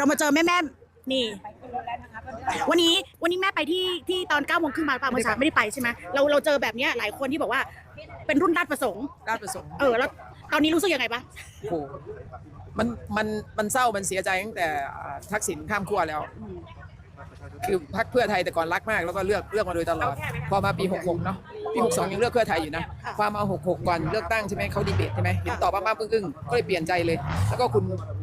เรามาเจอแม่แม่ๆนี่ วันนี้วันนี้แม่ไปที่ที่ตอนเก้าโมงครึ่งมาป่ะเมื่อเช้าไม่ได้ไปใช่ไหมเราเราเจอแบบเนี้ยหลายคนที่บอกว่า เป็นรุ่นราชประสงค์ราชประสงค์เออแล้วตอนนี้รู้สึกยังไงปะโอ้โหมันมันมันเศร้ามันเสียใจตั้งแต่อ่าทักษิณข้ามขั้วแล้ว คือพรรคเพื่อไทยแต่ก่อนรักมากแล้วก็เลือกเลือกมาโดยตลอด พอมาปี 66 เนาะปี 62 ยังเลือกเพื่อไทยอยู่นะ ความเอา 66 ก่อนเลือกตั้งใช่ไหมเขาดีเบตใช่ไหมเห็นตอบบ้างๆปึ้งๆก็เลยเปลี่ยนใจเลย แล้วก็คุณอ่า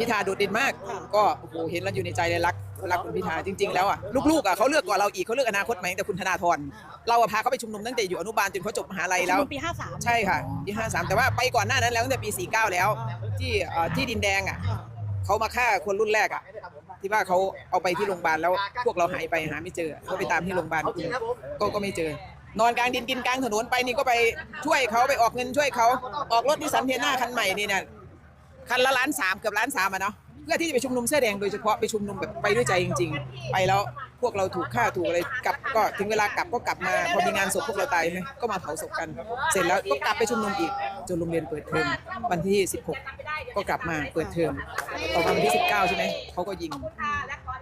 พิธาโดดเด่นมาก ก็โอ้โหเห็นแล้วอยู่ในใจเลยรักรักคุณพิธาจริง ๆ แล้วอะลูกๆอะเขาเลือกก่อนเราอีกเขาเลือกอนาคตใหม่ตั้งแต่คุณธนาธรเราอะพาเขาไปชุมนุมตั้งแต่อยู่อนุบาลจนเขาจบมหาลัยแล้วปีห้าสามใช่ค่ะปี53 แต่ว่าไปก่อนหน้านั้นแล้วตั้งแต่ปี 49 แล้ว ที่เอ่อที่ดินแดงอะเขามาฆ่าคนรุ่นแรกอะที่ว่าเขาเอาไปที่โรงพยาบาลแล้วพวกเราหายไปหาไม่เจอเขาไปตามที่โรงพยาบาลก็ก็ไม่เจอ นอนกลางดินกินกลางถนนไปนี่ก็ไปช่วยเขาไปออกเงินช่วยเขาออกรถนิสสันเทน่าคันใหม่นี่เนี่ย คันละล้านสามเกือบล้านสามอะเนาะเพื่อที่จะไปชุมนุมเสื้อแดงโดยเฉพาะไปชุมนุมแบบไปด้วยใจจริง ๆ ไปแล้วพวกเราถูกฆ่าถูกอะไรกลับก็ถึงเวลากลับก็กลับมาพอมีงานศพพวกเราตายไหมก็มาเผาศพกัน เสร็จแล้วก็กลับไปชุมนุมอีกจนโรงเรียนเปิดเทอมวันที่ 16 ก็กลับมาเปิดเทอมตอมาวันที่ 19 ใช่ไหมเขาก็ยิง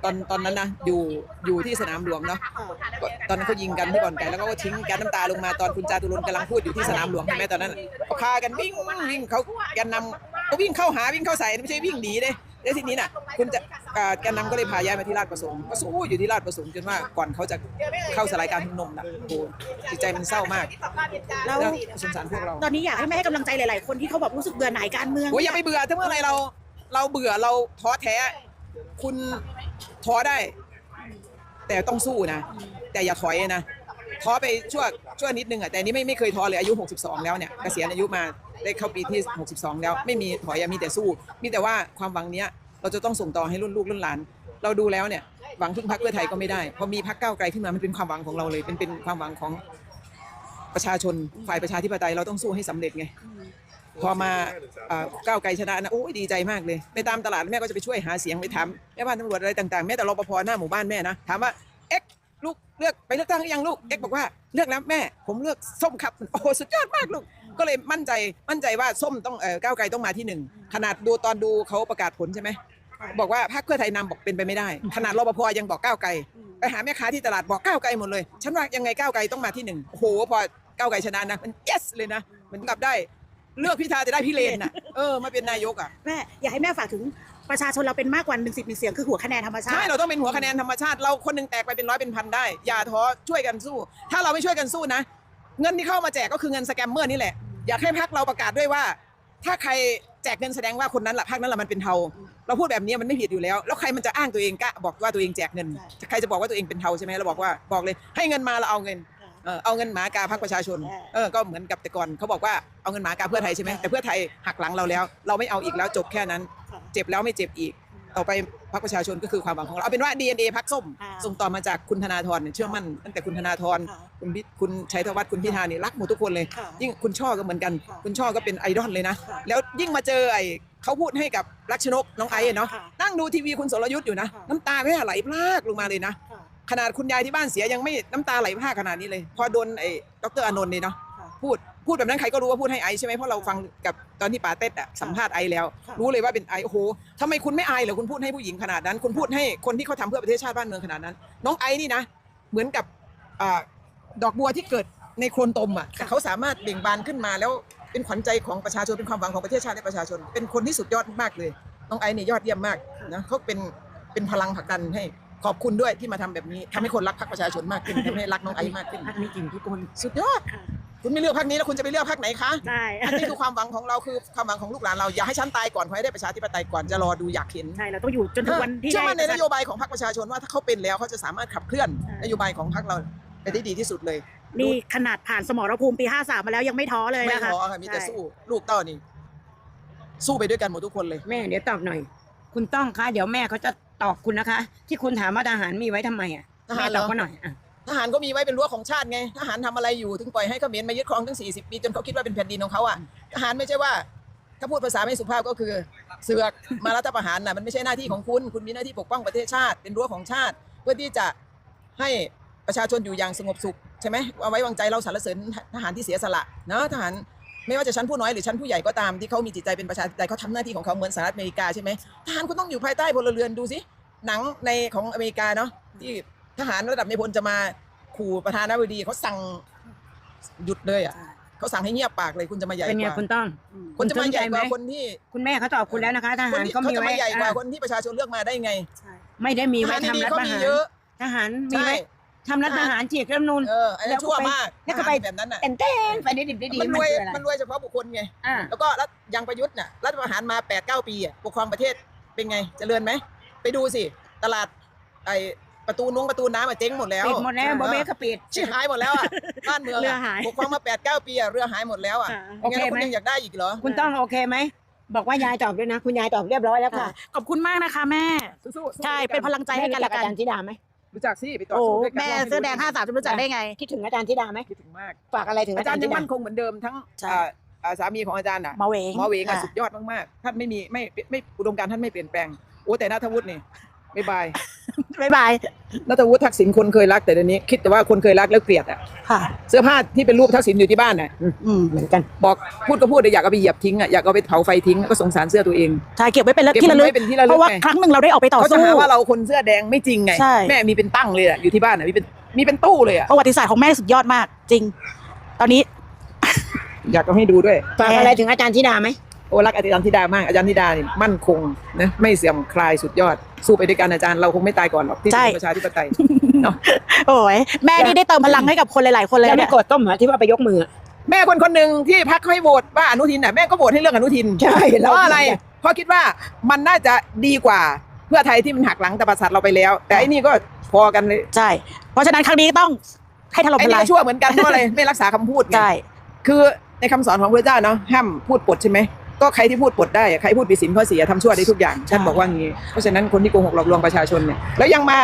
ตอนตอนนั้นนะอยู่อยู่ที่สนามหลวงเนาะตอนนั้นเขายิงกันที่บ่อนไก่แล้วก็ทิ้งแก๊สน้ำตาลงมาตอนคุณจาตุรนกำลังพูดอยู่ที่สนามหลวงใช่ไหมตอนนั้นก็พากันวิ่งวิ่งเขาแกนนำ ก็วิ่งเข้าหาวิ่งเข้าใส่ไม่ใช่วิ่งหนีเลยแล้วทีนี้น่ะคุณจะอ่าแกนนำก็เลยพาย้ายมาที่ราชประสงค์ก็สู้อยู่ที่ราชประสงค์จนว่าก่อนเขาจะเข้าสลายการชุมนุมน่ะโอ้โหจิตใจมันเศร้ามากแล้วแล้วสงสารพวกเราตอนนี้อยากให้แม่ให้กำลังใจหลาย ๆ คนที่เขาแบบรู้สึกเบื่อหน่ายการเมืองโอ้ยอย่าไปเบื่อถ้าเมื่อไหรเรา เราเบื่อเราท้อแท้ คุณท้อได้ แต่ต้องสู้นะ แต่อย่าถอยนะท้อไปชั่วชั่วนิดนึงอะแต่อันนี้ไม่ไม่เคยท้อเลยอายุ 62 แล้วเนี่ยเกษียณอายุมา ได้เข้าปีที่ 62 แล้ว ไม่มีถอยมีแต่สู้ มีแต่ว่าความหวังเนี้ยเราจะต้องส่งต่อให้รุ่นลูกรุ่นหลาน เราดูแล้วเนี่ยหวังพึ่งพรรคเพื่อไทยก็ไม่ได้พอมีพรรคก้าวไกลขึ้นมามันเป็นความหวังของเราเลย เป็นเป็นความหวังของประชาชนฝ่ายประชาธิปไตยเราต้องสู้ให้สำเร็จไงพอมาเก้าวไกลชนะนะโอ้ยดีใจมากเลยไปตามตลาดแม่ก็จะไปช่วยหาเสียงไปถามแม่บ้านตำรวจอะไรต่างๆแม่แต่รปภหน้าหมู่บ้านแม่นะถามว่าเอ็กลูกเลือกไปเลือกตั้งหรือยังลูกเอ็กบอกว่าเลือกแล้วแม่ ผมเลือกส้มครับโอ้โหสุดยอดมากลูก ก็เลยมั่นใจมั่นใจว่าส้มต้องเอ่อก้าวไกลต้องมาที่หนึ่งขนาดดูตอนดูเขาประกาศผลใช่ไหมบอกว่าพรรคเพื่อไทยนำบอกเป็นไปไม่ได้ ขนาดรปภยังบอกก้าวไกลไปหาแม่ค้าที่ตลาดบอกก้าวไกลหมดเลยฉันว่ายังไงก้าวไกลต้องมาที่หนึ่งโอ้โหพอก้าวไกลชนะนะมัน yes เลยนะเหมันกลับได้เลือกพิธาจะได้พี่เลนน่ะเออมาเป็นนายกอะ แม่อยากให้แม่ฝากถึงประชาชนเราเป็นมากกว่าหนึ่งสิบหนึ่งเสียงคือหัวคะแนนธรรมชาใช่ ติเราต้องเป็นหัวคะแนนธรรมชาติ เราคนหนึ่งแตกไปเป็นร้อยเป็นพันได้ อย่าท้อช่วยกันสู้ ถ้าเราไม่ช่วยกันสู้นะ เงินที่เข้ามาแจกก็คือเงินสแกมเมอร์นี่แหละ อยากให้พักเราประกาศด้วยว่า ถ้าใครแจกเงินแสดงว่าคนนั้นแหละพักนั้นแหละมันเป็นเทาเราพูดแบบนี้มันไม่ผิดอยู่แล้ว แล้วใครมันจะอ้างตัวเองกะบอกว่าตัวเองแจกเงิน ใครจะบอกว่าตัวเองเป็นเทาใช่ไหมเราบอกว่าบอกเลย ให้เงินมาเราเอาเงินเออเอาเงินหมากาพักประชาชนเออก็เหมือนกับแต่ก่อนเขาบอกว่าเอาเงินหมากาเพื่อไทยใช่ไหมแต่เพื่อไทยหักหลังเราแล้ว เราไม่เอาอีกแล้วจบแค่นั้น เจ็บแล้วไม่เจ็บอีก ต่อไปพักประชาชนก็คือความหวังของเราเอาเป็นว่า DNA พักส้มค่ะส่งต่อมาจากคุณธนาธรเนี่ยเชื่อมั่นตั้งแต่คุณธนาธรค่ะคุณพิคุณชัยธวัฒน์คุณพิธานี่รักหมดทุกคนเลย ค่ะยิ่งคุณช่อก็เหมือนกัน ค่ะคุณช่อก็เป็นไอดอลเลยนะ ค่ะแล้วยิ่งมาเจอไอ้เขาพูดให้กับรักชนกน้องไอ้เนาะค่ะนั่งดูทีวีคุณสรยุทธ์อยู่นะ ค่ะ น้ำตาไม่ไหลพรากลงมาเลยนะ ค่ะ ขนาดคุณยายที่บ้านเสียยังไม่น้ำตาไหลพรากขนาดนี้เลย พอโดนไอ้ดรอานนท์เนี่ยเนาะค่ะ พูด พูดแบบนั้นใครก็รู้ว่าพูดให้ไอซ์ใช่ไหมเพราะเราฟังกับตอนที่ป๋าเต็ดอะสัมภาษณ์ไอซ์แล้วค่ะรู้เลยว่าเป็นไอซ์โอ้โหทำไมคุณไม่อายเหรอคุณพูดให้ผู้หญิงขนาดนั้น คุณพูดให้คนที่เขาทำเพื่อประเทศชาติบ้านเมืองขนาดนั้น น้องไอซ์นี่นะ เหมือนกับอ่าดอกบัวที่เกิดในโคลนตมอะแต่เขาสามารถเบ่งบานขึ้นมาแล้วเป็นขวัญใจของประชาชนเป็นความหวังของประเทศชาติและประชาชน เป็นคนที่สุดยอดมากเลยน้องไอซ์เนี่ยยอดเยี่ยมมากนะเขาเป็นเป็นพลังผลักดันให้ขอบคุณด้วยที่มาทำแบบนี้ทำให้คนรักพรรคประชาชนมากขึ้นทำให้รักน้องไอซ์มากขึ้นพักนี้จริงทุกคนสุดยอด ค่ะคุณไม่เลือกพรรคนี้แล้วคุณจะไปเลือกพรรคไหนคะใช่อันนี้คือความหวังของเราคือความหวังของลูกหลานเราอย่าให้ฉันตายก่อนขอให้ได้ประชาธิปไตยก่อนจะรอดูอยากเห็นใช่เราต้องอยู่จนถึงวันที่เชื่อมั่นในได้นโยบายของพรรคประชาชนว่าถ้าเขาเป็นแล้วเขาจะสามารถขับเคลื่อนใช่นโยบายของพรรคเราไปได้ดีที่สุดเลยนี่ขนาดผ่านสมรภูมิปี 53 มาแล้วยังไม่ท้อเลยไม่นะคะท้อค่ะมีแต่ใช่สู้ลูกเต้านี่สู้ไปด้วยกันหมดทุกคนเลยแม่เดี๋ยวตอบหน่อย คุณต้องคะเดี๋ยวแม่เขาจะตอบคุณนะคะ ที่คุณถามว่าทหารมีไว้ทำไมอะทหารแม่เหรตออบเขาหน่อยอะ ทหารก็มีไว้เป็นรั้วของชาติไงทหารทำอะไรอยู่ถึงปล่อยให้เขมรมายึดครองตั้ง 40 ปีจนเขาคิดว่าเป็นแผ่นดินของเขาอะทหารไม่ใช่ว่า ถ้าพูดภาษาไม่สุภาพก็คือ เสือกมารัฐประหารน่ะมันไม่ใช่หน้าที่ของคุณ คุณมีหน้าที่ปกป้องประเทศชาติ เป็นรั้วของชาติ เพื่อที่จะให้ประชาชนอยู่อย่างสงบสุขใช่ไหมเอาไว้วางใจเราสรรเสริญทหารที่เสียสละเนาะทหารไม่ว่าจะชั้นผู้น้อยหรือชั้นผู้ใหญ่ก็ตามที่เขามีจิตใจเป็นประชาธิปไตยเขาทำหน้าที่ของเขาเหมือนสหรัฐอเมริกาใช่ไหมทหารคุณต้องอยู่ภายใต้พลเรือนดูสิหนังในของอเมริกาเนาะที่ ทหารระดับในพลจะมาขู่ประธานาธิบดีเขาสั่งหยุดเลยอะเขาสั่งให้เงียบปากเลยคุณจะมาใหญ่เป็นกไงว่าคุณต้องคุณจะมาใหญ่กว่าสนใจไหมคนที่คุณแม่เขาตอบคุณแล้วนะคะทคนหารที่ก็เขามีจะไว้มาใหญ่กว่าอะคนที่ประชาชนเลือกมาได้ไงไม่ได้มีทไว้หารทำดีรัๆฐเขาประมีหารเยอะทหารมีใช่ไว้ทำรัฐประหารฉีกรัฐธรรมนูญ เอออันนั้นชั่วมากแล้วก็ไป ทหารแบบนั้นอะเต้นเต้นไปได้ดิบได้ดีมันรวยคืออะไรมันรวยเฉพาะบุคคลไง อ่า แล้วก็รัฐยังประยุทธ์น่ะรัฐประหารมา8ปดเปีอะปกครองประเทศเป็นไงเจริญไหม ไปดูสิ ตลาดไอ ประตูนงประตูน้ำอะเจ๊งหมดแล้วปิดหมดแล้วเออโบเบ้ก็ปิด ชิหายหมดแล้วอะบ้านเมืองะเรือหายปกครองมา8ปดเปีอะเรือหายหมดแล้วอะค่ะโอเคงั้นแล้วคุณไหมยังอยากได้อีกเหรอ คุณต้องโอเคไหมบอกว่ายายตอบด้วยนะ คุณยายตอบเรียบร้อยแล้วค่ะค่ะขอบคุณมากนะคะแม่สู้ๆใช่เป็นพลังใจแม่ให้กันรู้จัและกอากัจานรย์ธิดาไหมรู้จักสิไปต่อโอ้สู้ด้วยกันแม่เสื้อแดงห้าสามจะรู้จักได้ไงคิดถึงอาจารย์ธิดาไหมคิดถึงมากฝากอะไรถึงอาอาจาจารรย์ย์ยัธิงดามั่นคงเหมือนเดิมทั้งใช่อ่าอ่าสามีของอาจารย์น่ะหมอเหวงหมอเหวงอะค่ะสุดยอดมากๆท่านไม่มีไม่ไม่อุดมการณ์ท่านไม่เปลี่ยนแปลงโอ้แต่นัทวุฒินี่ บ๊ายบาย บ๊ายบายนัทวุฒิทักษิณคนเคยรักแต่เดี๋ยวนี้ คิดแต่ว่าคนเคยรักแล้วเกลียดอะค่ะ เสื้อผ้าที่เป็นรูปทักษิณอยู่ที่บ้านน่ะอืมเหมือนกัน บอกพูดก็พูดแต่อยากเอาไปเหยียบทิ้งอะอยากเอาไปเผาไฟทิ้งก็สงสารเสื้อตัวเองใช่เก็บไว้เป็นเก็บที่ระลึไว้กเป็นที่ระลึกเพราะว่าไงครั้งหนึ่งเราได้ออกไปต่อเขาจะสู้ หาว่าเราคนเสื้อแดงไม่จริงไง ใช่ แม่มีเป็นตั้งเลยอะอยู่ที่บ้านอะมีเป็นมีเป็นตู้เลยอะประวัติศาสตร์ของแม่สุดยอดมากจริง ตอนนี้ อยากเอาให้ดูด้วย ฝากอะไรถึงอาจารย์ธิดาไหม โอ้รักอาจารย์ธิดามากอาจารย์ธิดานี่มั่นคงนะไม่เสื่อมคลายสุดยอด สู้ไปด้วยกันอาจารย์เราคงไม่ตายก่อนหรอกที่ใช่เป็นประชาธิปไตยเนาะโอ้ยแม่นี่ได้เติมพลังให้กับคนหลายๆคนเลยแล้วเนี่ไม่ยกดต้มเหรอที่ว่าไปยกมือ แม่คนคนหนึ่งที่พักให้โหวตว่าอนุทินน่ะแม่ก็โหวตให้เลือกอนุทินใช่เพราะอะไรเราเพราะคิดว่ามันน่าจะดีกว่าเพื่อไทยที่มันหักหลังตะบัดสัตว์เราไปแล้ว แต่ไอ้นี่ก็พอกันเลยใช่ เพราะฉะนั้นครั้งนี้ต้องให้ถล่มไอ้ทนี่ลายก็ชั่วเหมือนกันเพราะอะไรไม่รักษาคำพูดไง ใช่ คือในคำสอนของพระเจ้าเนาะห้ามพูดปดใช่ไหม ก็ใครที่พูดปดได้อะใครพูดผิดศีลข้อเสียทำชั่วได้ทุกอย่างท่านบอกว่างี้เพราะฉะนั้นคนที่โกหกหลอกลวงประชาชนเนี่ยแล้วยังมา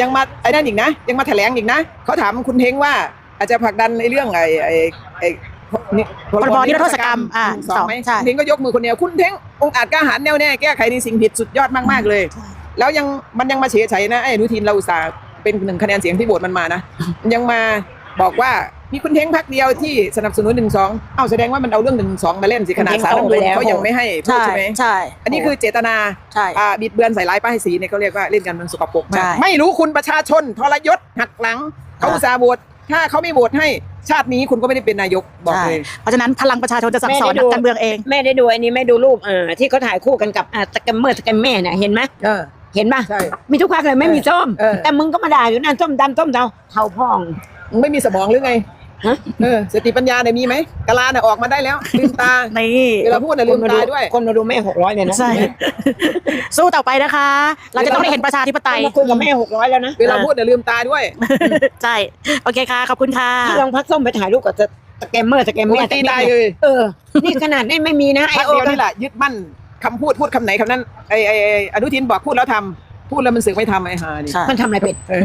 ยังมาไอ้นั่นอีกนะ ยังมาแถลงอีกนะเขาถามคุณเท้งว่าอาจจะผลักดันในเรื่องไอ้ไอ้ไอ้นี่พรบนิรโทษกรรมอ่าสองไหมใช่คุณเท้งก็ยกมือคนเดียวคุณเท้งองค์อาจกล้าหาญแน่วแน่แก้ไขในสิ่งผิดสุดยอดมากๆเลย แล้วยังมันยังมาเฉยเฉยนะไอ้อนุทินเราอุตส่าห์เป็นหนึ่งคะแนนเสียงที่โหวตมันมานะยังมา บอกว่ามีคุณเท้งพักเดียวที่สนับสนุนหนึ่งสองเอ้าแสดงว่ามันเอาเรื่องหนึ่งสองมาเล่นสิขนาดสารรัฐธรรมนูญเขายังไม่ให้พูดใช่ใช่ไหมใช่ อันนี้คือเจตนาใช่อ่าบิดเบือนใส่ร้ายป้ายสีเนี่ยเขาเรียกว่าเล่นการเมืองสกปรกมาใช่กไม่รู้คุณประชาชนทรยศหักหลังเขาอุตส่าห์โหวตถ้าเขาไม่โหวตให้ชาตินี้คุณก็ไม่ได้เป็นนายกบอกใช่เลยเพราะฉะนั้นพลังประชาชนจะสั่งสอนแม่ได้นัดูกการเมืองเองแม่ได้ดูอันนี้แม่ดูรูปอ่าที่เขาถ่ายคู่กันกับอ่าตะแกรมเมอร์ตะแกรมแม่เนี่ยเห็นไหมเออเห็นป่ะใช่มีทุกภาคเลยไม่มีส้มเออแต่มึงก็มาด่าอยู่นั่นส้มดำส้มเทาเทาพอง มึงไม่มีสมองหรือไงฮะ เออสติปัญญาเนี่ยมีไหมกะลาเนี่ยออกมาได้แล้วลืมตานี่เวลาพูดเนี่ยลืมตาด้วย คนมาดูแม่หกร้อยเลยนะใช่ สู้ต่อไปนะคะ เราจะต้องได้เห็นประชาธิปไตย มาคุยกับแม่หกร้อยแล้วนะเวลาพูดเนี่ยลืมตาด้วย ใช่ โอเคค่ะ ขอบคุณค่ะ ที่โรงพักส้มไปถ่ายรูปกับตะแกรมเมอร์ตะแกรมมึงแม่ตีตายเลย เออ นี่ขนาดนี้ไม่มีนะพระไอ้เดีเดียยววนี่แหละยึดมั่นคำพูดพูดคำไหนคำนั้นไอ้ไอ้ไอ้อนุทินบอกพูดแล้วทำ พูดแล้วมันสึกไม่ทำไอ้ห่านี่ใช่ มันทำอะไรผิดเออ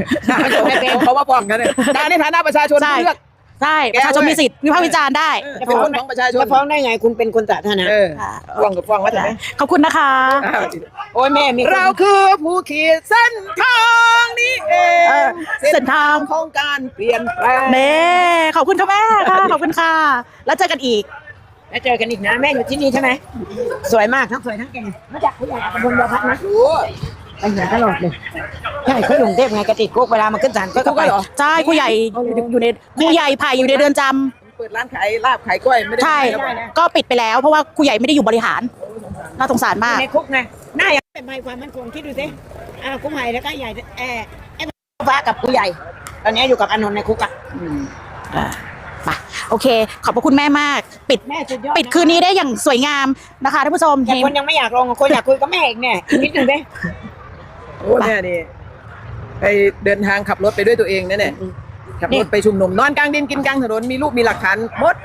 เขาว่าป้องกันเลยด่าในฐานะประชาชนใช่ เลือก ใช่ประชาชนมีสิทธิ์วิพากษ์วิจารณ์ได้จะเป็นคนของประชาชนจะฟ้องได้ไงคุณเป็นคนสาธารณะเออค่ะฟ้องกับฟ้องว่าจะไหมขอบคุณนะคะ อ้าวโอ้ยแม่มีคน เราคือผู้ขีดเส้นทางนี้เอเอองเส้นทาง ของการเปลี่ยนแปลง เน่ขอบคุณค่ะแม่ค่ะขอบคุณค่ะ แล้วเจอกันอีก แล้วเจอกันอีกนะแม่อยู่ที่นี่ใช่ไหมสวยมากทั้งสวยทั้งเก่งมาจากผู้ใหญ่กับคนเดียวพักนะรู้ ไปเหนือตลอดเลยใช่เขาอยู่กรุงเทพไงกระติกกุ๊กเวลามาขึ้นศาลก็ทุกไปคนเหรอใช่ครูใหญ่อยู่อยู่ในครูใหญ่ไผ่อยู่ในเรือนจำเปิดร้านขายลาบขายกล้วยไม่ได้ใช่ไม่ได้ก็ปิดไปแล้วเพราะว่าครูใหญ่ไม่ได้อยู่บริหาร น่าสงสารมาก ในคุกไงหน้าอย่างเป็นภัยความมั่นคงคิดดูสิอ่ากุ้งใหญ่แล้วก็ใหญ่แอร์ไอ้ฟ้ากับผู้ใหญ่ ตอนนี้อยู่กับอานนท์ในคุกอะอืมอ่ามาโอเค ขอบพระคุณแม่มาก ปิดแม่สุดยอดปิดคืนนี้ได้อย่างสวยงามนะคะท่านผู้ชม แต่เห็นคนยังไม่อยากลงคนอยากคุยกับแม่อีกเนี่ยอีกนิดหนึ่งเด้ โอ้แม่นี่ไปเดินทางขับรถไปด้วยตัวเองนั่นแหละขับรถไปชุมนุมนอนกลางดินกินกลางถนนมีรูปมีหลักฐานหมด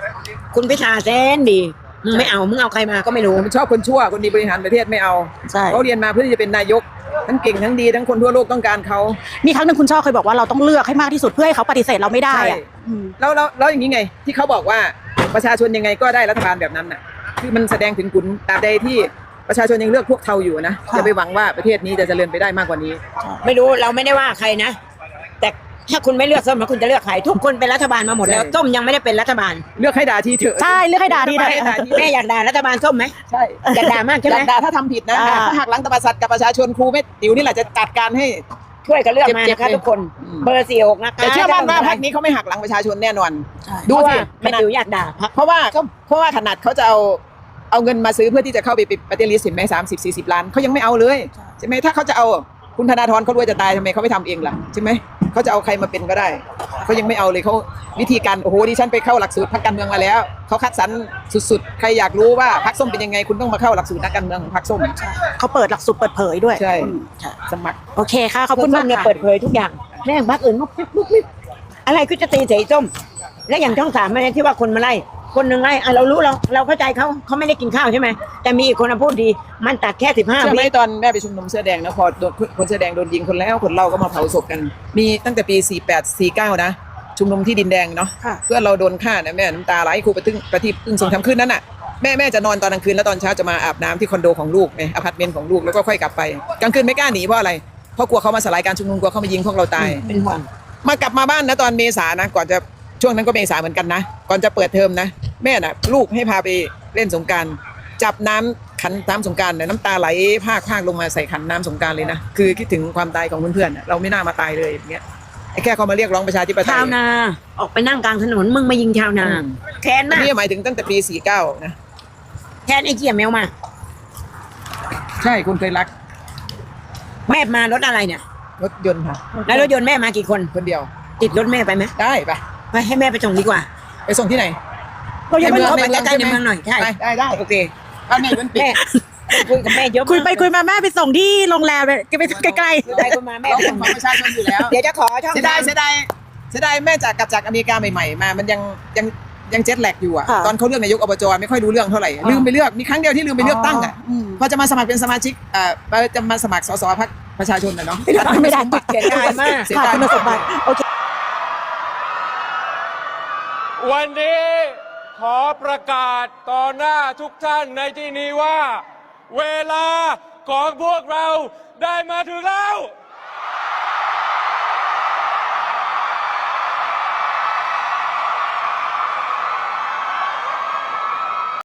คุณพิธาแสนดีมึงไม่เอามึงเอาใครมาก็ไม่รู้ผมชอบคนชั่วคนดีบริหารประเทศไม่เอาใช่เขาเรียนมาเพื่อที่จะเป็นนายกทั้งเก่งทั้งดีทั้งคนทั่วโลกต้องการเขามีครั้งหนึ่งคุณช่อเคยบอกว่าเราต้องเลือกให้มากที่สุดเพื่อให้เขาปฏิเสธเราไม่ได้ใช่อะอืมแล้วแล้วแล้วอย่างนี้ไง ที่เขาบอกว่าประชาชนยังไงก็ได้รัฐบาลแบบนั้นน่ะ คือมันแสดงถึงคุณตราบใดที่ ประชาชนยังเลือกพวกเทาอยู่นะอย่าไปหวังว่าประเทศนี้จะเจริญไปได้มากกว่านี้ ไม่รู้เราไม่ได้ว่าใครนะ แต่ถ้าคุณไม่เลือกส้มแล้วคุณจะเลือกใครทุกคนเป็นรัฐบาลมาหมดแล้วใช่ส้มยังไม่ได้เป็นรัฐบาล เลือกให้ด่าทีเถอะใช่เลือกให้ด่าทีนะให้ด่าทีแม่อยากด่ารัฐบาลส้มไหมใช่อยากด่ามากใช่อไหมยากด่าถ้าทำผิดนะอ่าถ้าหักหลังตะบัดสัตว์กับประชาชนครูไม่ติ๋วนี่แหละจะจัดการให้ช่วยกันเลือกมาเจ็บนะคะๆทุกคนอืมเบอร์สี่หกนะคะแต่เชื่อมั่นว่าพรรคนี้เขาไม่หักหลังประชาชนแน่นอน ดูดูสิสิแม่ติ๋วอยากด่าพรรคเพราะว่าเพราะว่าขนาดเขาจะเอา เอาเงินมาซื้อเพื่อที่จะเข้าไปเป็นปฏิริษีเห็นไหมสามสิบสี่สิบล้านเขายังไม่เอาเลยใช่ไหมถ้าเขาจะเอาคุณธนาธรเขารวยจะตายทำไมเขาไม่ทำเองล่ะใช่ไหมเขาจะเอาใครมาเป็นก็ได้เขายังไม่เอาเลยเขาวิธีการโอ้โหดิฉันไปเข้าหลักสูตรพรรคการเมืองมาแล้วเขาคัดสรรสุดๆ ใครอยากรู้ว่าพรรคส้มเป็นยังไง คุณต้องมาเข้าหลักสูตรนักการเมืองของพรรคส้มเขาเปิดหลักสูตรเปิดเผยด้วยใช่อืมค่ะสมัครโอเคค่ะขอบคุคุณณส้มามกเนี่ยค่ะเปิดเผยทุกอย่างแม่งพักอื่นมุกมิบมุกมิบอะไรก็จะตีเสียส้ม และอย่างช่องสามอะไรที่ว่าคนมาไล่ คนหนึ่งไล่อะเรารู้เราเราเข้าใจเขาเขาไม่ได้กินข้าวใช่ไหมแต่มีอีกคนมาพูดดี มันตัดแค่สิบห้าเชื่อไหมวิตอนแม่ไปชุมนุมเสื้อแดงนะพอโดนคนเสื้อแดงโดนยิงคนแล้วคนเล่าก็มาเผาศพกัน มีตั้งแต่ปี 48 49 นะ ชุมนุมที่ดินแดงเนาะค่ะเพื่อนเราโดนฆ่านะแม่น้ำตาไหลครูประทึงประทีปอึ้งทรงทำคืนนั้นน่ะแม่แม่จะนอนตอนกลางคืนแล้วตอนเช้าจะมาอาบน้ำที่คอนโดของลูกไงอพาร์ตเมนต์ของลูกแล้วก็ค่อยกลับไปกลางคืนไม่กล้าหนีเพราะอะไรเพราะกลัวเขามาสลายการชุมนุมกลัวเขามายิงพวกเราตายเป็นห่วงมากลับมาบ้านนะตอนเมษานะก่อนจะ ช่วงนั้นก็เมษาเหมือนกันนะ ก่อนจะเปิดเทอมนะ แม่น่ะ ลูกให้พาไปเล่นสงกรารจับน้ำขันน้ำสงกรารเนี่ยน้ำตาไหลพากพากลงมาใส่ขันน้ำสงกรารเลยนะ คือคิดถึงความตายของเพื่อนๆน่ะเราไม่น่ามาตายเลยอย่างเงี้ยไอ้แค่เขามาเรียกร้องประชาธิปไตยชาวนา ออกไปนั่งกลางถนนมึงมายิงชาวนาอืมแค้นอันมากนี้หมายถึงตั้งแต่ปี49นะแค้นไอ้เกียแมวมา ใช่คุณเคยรัก แม่มารถอะไรเนี่ย รถยนต์ค่ะแล้วรถยนต์แม่มากี่คนคนเดียว ติดรถแม่ไปไหมได้ปะ ไปให้แม่ไปส่งดีกว่า ไปส่งที่ไหน เรายังไม่เข้าไปในเมืใกล้ๆในเมืองหน่อยใช่ได้ได้ได้โอเคบ้านแม่มันปิดแม่คุยกับแม่เยอะมากคุยไปคุยมาแม่ไปส่งที่โรงแรมเลยไปใกล้คุยไปคุยมาแม่เราไปเป็นส่งของประชาชนอยู่แล้ว เดี๋ยวจะขอช่องเสียดายเสียดายเสียดายแม่จากกลับจากอเมริกาใหม่ๆมา มันยังยังยังเจ็ตแลกอยู่อะค่ะตอนเขาเลือกนายกอบจไม่ค่อยรู้เรื่องเท่าไหร่อ่าลืมไปเลือก มีครั้งเดียวที่ลืมไปเลือกตั้งอะอืมพอจะมาสมัครเป็นสมาชิกเอ่อจะมาสมัครสสพรรคประชาชนนะเนาะไม่ได้ไม่ได้เสียดายมากเสียค่ะดายคุณสมบัติโอเค วันนี้ขอประกาศต่อหน้าทุกท่านในที่นี้ว่า เวลาของพวกเราได้มาถึงแล้ว